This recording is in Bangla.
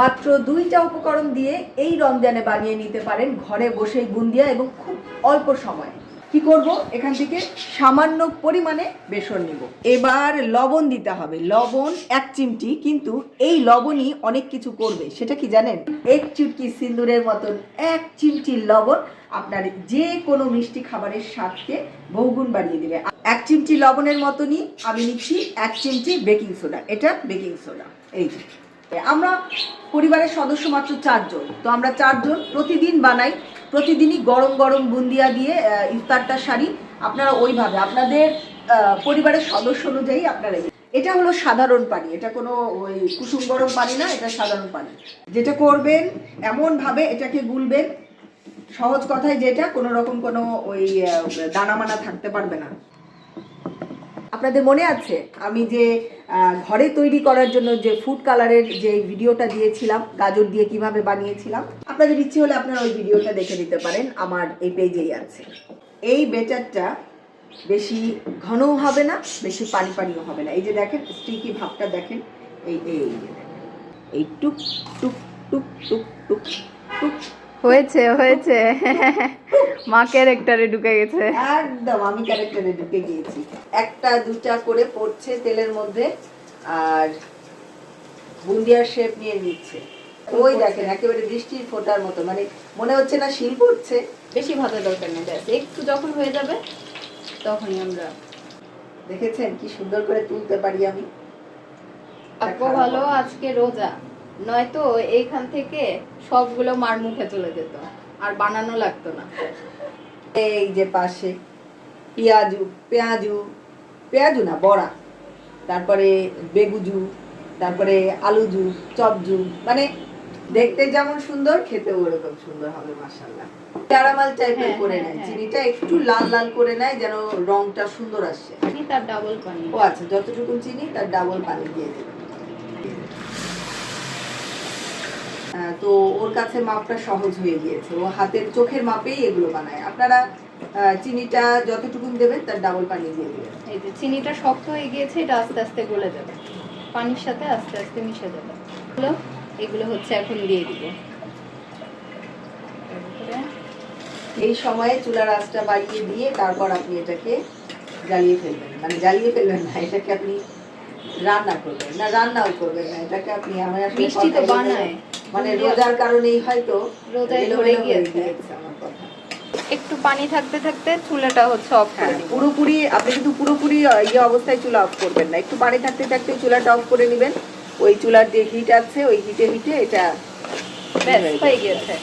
মাত্র দুইটা উপকরণ দিয়ে এই রমজানে বানিয়ে নিতে পারেন ঘরে বসেই বুন্দিয়া এবং খুব অল্প সময়ে। কি করব? এখান থেকে সামান্য পরিমাণে বেসন নিব। এবার লবণ দিতে হবে। লবণ এক চিমটি, কিন্তু এই লবণই অনেক কিছু করবে। সেটা কি জানেন? এক চুটকি সিন্দুরের মতন এক চিমটি লবণ আপনার যে কোনো মিষ্টি খাবারের স্বাদকে বহুগুণ বাড়িয়ে দিবে। এক চিমটি লবণের মতনই আমি নিচ্ছি এক চিমটি বেকিং সোডা। এটা বেকিং সোডা। এই আমরা পরিবারের সদস্য মাত্র চারজন। তো আমরা চারজন প্রতিদিন বানাই, প্রতিদিনই গরম গরম বুন্দিয়া দিয়ে ইফতারটা সারি। আপনারা ওইভাবে, আপনাদের পরিবারের সদস্য অনুযায়ী আপনারা এটা হলো সাধারণ পানি, এটা কোনো ওই কুসুম গরম পানি না, এটা সাধারণ পানি। যেটা করবেন এমন ভাবে এটাকে গুলবেন। সহজ কথায় যেটা কোনো রকম কোনো ওই দানা মানা থাকতে পারবে না। আপনাদের মনে আছে? আমি যে ঘরে তৈরি করার জন্য যে ফুড কালারের যে ভিডিওটা দিয়েছিলাম, গাজর দিয়ে কীভাবে বানিয়েছিলাম, আপনাদের ইচ্ছে হলে আপনারা ওই ভিডিওটা দেখে নিতে পারেন। আমার এই পেজেই আছে। এই বেটারটা বেশি ঘনও হবে না, বেশি পানি পানিও হবে না। এই যে দেখেন স্টিকি ভাবটা দেখেন, এই এই এই টুক টুক টুক টুক টুক টুক হয়েছে হয়েছে। মা ক্যারেক্টারে ঢুকে গেছে। একদম আমি ক্যারেক্টারে ঢুকে গিয়েছি। একটা দুটা করে পড়ছে তেলের মধ্যে আর বুন্দিয়ার শেপ নিয়ে নিচ্ছে। ওই দেখেন একেবারে বৃষ্টির ফোঁটার মতো। মানে মনে হচ্ছে না শিল পড়ছে বেশি ভাজা দরকার নেই ব্যাস। একটু যখন হয়ে যাবে তখনই আমরা দেখেছেন কি সুন্দর করে তুলতে পারি আমি? ভালো আজকে রোজা। নয়তো এইখান থেকে সবগুলো মার মুখে চলে যেত আর বানানো লাগতো না। এই যে পাশে পেঁয়াজু পেঁয়াজু পেঁয়াজু না বড়া তারপরে বেগুজু তারপরে আলুজু চপজু মানে দেখতে যেমন সুন্দর খেতে ওরকম সুন্দর হবে মাসাল্লাহ ক্যারামাল টাইপের হ্যাঁ, করে হ্যাঁ, নেয় হ্যাঁ। চিনিটা একটু লাল লাল করে নেয় যেন রংটা সুন্দর আসে। আমি তার ডাবল পানি। ও আচ্ছা যতটুকু চিনি তার ডাবল পানি দিয়ে দেবেন তো ওর কাছে মাপটা সহজ হয়ে গিয়েছে। ও হাতের চোখের মাপেই এগুলো বানায়। আপনারা চিনিটা যতটুকুন দেবেন তার ডাবল পানি দিয়ে দেবেন। এই যে চিনিটা শক্ত হয়ে গিয়েছে এটা আস্তে আস্তে গলে যাবে। পানির সাথে আস্তে আস্তে মিশে যাবে। এগুলো এগুলো হচ্ছে এখন দিয়ে দিব। এই সময়ে চুলার আঁচটা বাড়িয়ে দিয়ে তারপর আপনি এটাকে জ্বালিয়ে ফেলবেন। মানে জ্বালিয়ে ফেলবেন না এটাকে আপনি রান্না করবেন না রান্নাও করবেন না। এটাকে আপনি আমার মিষ্টি তো বানায়। মানে রোজার কারণেই হয়তো রোজায় ধরে গিয়েছে। গিয়েছে আমার কথা। একটু পানি থাকতে থাকতে চুলাটা হচ্ছে অফ করে হ্যাঁ পুরোপুরি আপনি কিন্তু পুরোপুরি ইয়ে অবস্থায় চুলা অফ করবেন না। একটু পানি থাকতে থাকতে চুলাটা অফ করে নেবেন। ওই চুলার যে হিট আছে ওই হিটে হিটে এটা হয়ে গিয়েছে।